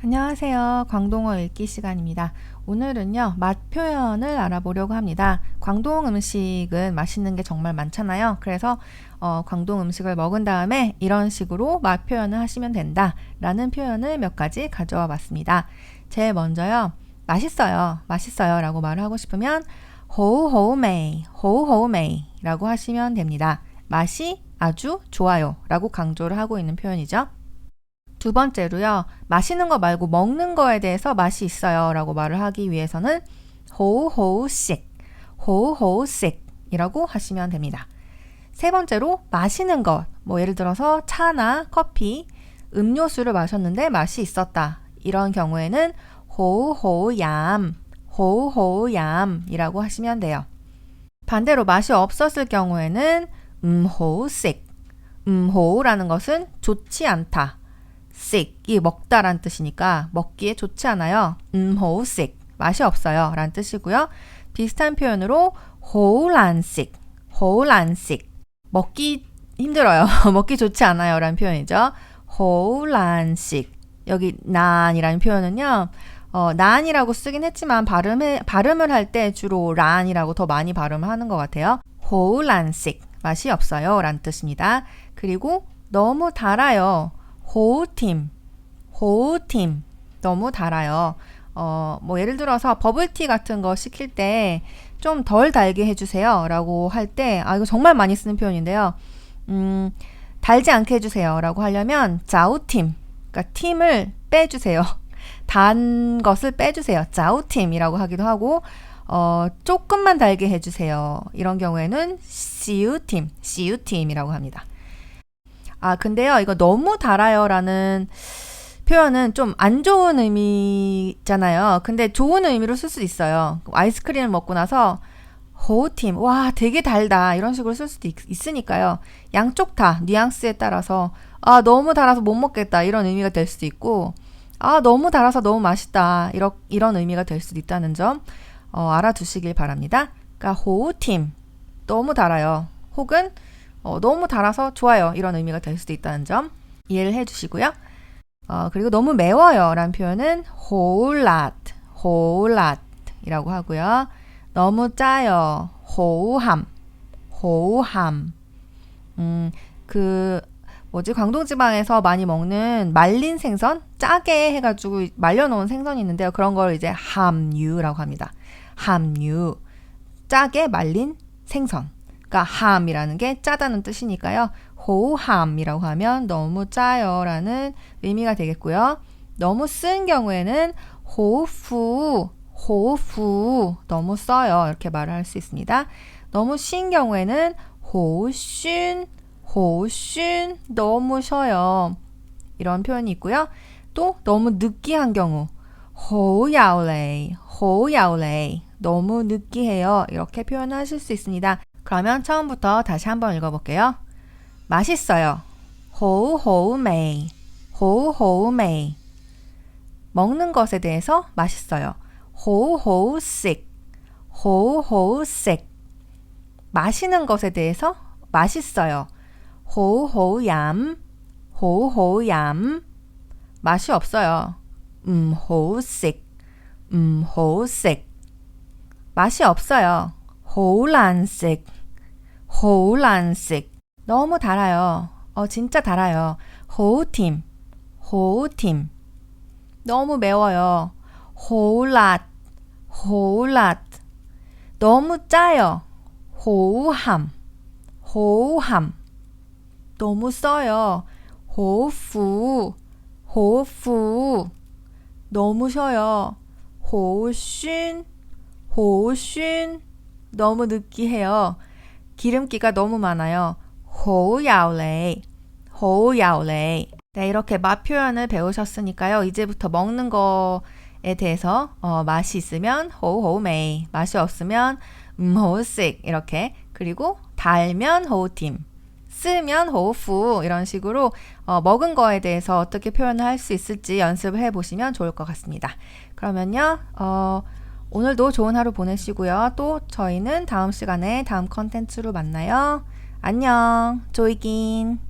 안녕하세요. 광동어 읽기 시간입니다. 오늘은요, 맛 표현을 알아보려고 합니다. 광동 음식은 맛있는 게 정말 많잖아요. 그래서 어, 광동 음식을 먹은 다음에 이런 식으로 맛 표현을 하시면 된다. 라는 표현을 몇 가지 가져와 봤습니다. 제일 먼저요, 맛있어요. 맛있어요. 라고 말을 하고 싶으면 호호메이, 호호메이 라고 하시면 됩니다. 맛이 아주 좋아요. 라고 강조를 하고 있는 표현이죠. 두 번째로요, 마시는 거 말고 먹는 거에 대해서 맛이 있어요 라고 말을 하기 위해서는 호호식, 호호식 이라고 하시면 됩니다. 세 번째로 마시는 것, 뭐 예를 들어서 차나 커피, 음료수를 마셨는데 맛이 있었다. 이런 경우에는 호호얌, 호호얌이라고 하시면 돼요. 반대로 맛이 없었을 경우에는 음호식, 음호라는 것은 좋지 않다. Sick 이 먹다란 뜻이니까 먹기에 좋지 않아요. 음호 sick 맛이 없어요 라는 뜻이고요. 비슷한 표현으로 호란식 호란식 먹기 힘들어요. 먹기 좋지 않아요 라는 표현이죠. 호란식 여기 난이라는 표현은요. 어, 난이라고 쓰긴 했지만 발음에, 발음을 할 때 주로 란이라고 더 많이 발음을 하는 것 같아요. 호란식 맛이 없어요 라는 뜻입니다. 그리고 너무 달아요. 호우팀, 호우팀. 너무 달아요. 어, 뭐 예를 들어서 버블티 같은 거 시킬 때 좀 덜 달게 해주세요. 라고 할 때, 아, 이거 정말 많이 쓰는 표현인데요. 음, 달지 않게 해주세요. 라고 하려면, 자우팀. 그러니까 팀을 빼주세요. 단 것을 빼주세요. 자우팀이라고 하기도 하고, 어, 조금만 달게 해주세요. 이런 경우에는, 시우팀, 시우팀이라고 합니다. 아, 근데요, 이거 너무 달아요 라는 표현은 좀 안 좋은 의미잖아요. 근데 좋은 의미로 쓸 수 있어요. 아이스크림을 먹고 나서 호팀, 와, 되게 달다. 이런 식으로 쓸 수도 있, 으니까요 양쪽 다 뉘앙스에 따라서 아, 너무 달아서 못 먹겠다. 이런 의미가 될 수도 있고 아, 너무 달아서 너무 맛있다. 이런, 이런 의미가 될 수도 있다는 점 어, 알아두시길 바랍니다. 그러니까 호팀, 너무 달아요. 혹은 어, 너무 달아서 좋아요. 이런 의미가 될 수도 있다는 점 이해를 해 주시고요. 어, 그리고 너무 매워요. 라는 표현은 whole lot, 이라고 하고요. 너무 짜요. 호함, 호함. 음, 그, 뭐지, 광동지방에서 많이 먹는 말린 생선? 짜게 해가지고 말려놓은 생선이 있는데요. 그런 걸 이제 함유라고 합니다. 함유. 짜게 말린 생선. 그러니까 함이라는 게 짜다는 뜻이니까요. 호함이라고 하면 너무 짜요라는 의미가 되겠고요. 너무 쓴 경우에는 호후, 호후, 너무 써요. 이렇게 말을 할 수 있습니다. 너무 쉰 경우에는 호슌, 호슌, 너무 쉬어요. 이런 표현이 있고요. 또 너무 느끼한 경우 호야오레이, 호야오레이, 너무 느끼해요. 이렇게 표현하실 수 있습니다. 그러면 처음부터 다시 한번 읽어볼게요. 맛있어요. 호우호우메이, 호우호우메이. 먹는 것에 대해서 맛있어요. 호우호우식, 호우호우식. 마시는 것에 대해서 맛있어요. 호우호우얌, 호우호우얌. 맛이 없어요. 음, 호우식, 음, 호우식. 맛이 없어요. 호란색, 호란색. 너무 달아요. 어, 진짜 달아요. 호우팀, 호우팀. 너무 매워요. 호울랏, 호울랏. 너무 짜요. 호우함, 호우함. 너무 써요. 호우푸, 호우푸. 너무 쉬어요. 호우슌, 호우슌. 너무 느끼해요. 기름기가 너무 많아요. 호야오레이, 호야오레이. 네, 이렇게 맛 표현을 배우셨으니까요. 이제부터 먹는 거에 대해서 어, 맛이 있으면 호호메이, 맛이 없으면 음호식 이렇게 그리고 달면 호팀, 쓰면 호후 이런 식으로 어, 먹은 거에 대해서 어떻게 표현을 할 수 있을지 연습을 해보시면 좋을 것 같습니다. 그러면요. 어, 오늘도 좋은 하루 보내시고요. 또 저희는 다음 시간에 다음 컨텐츠로 만나요. 안녕. 조이긴.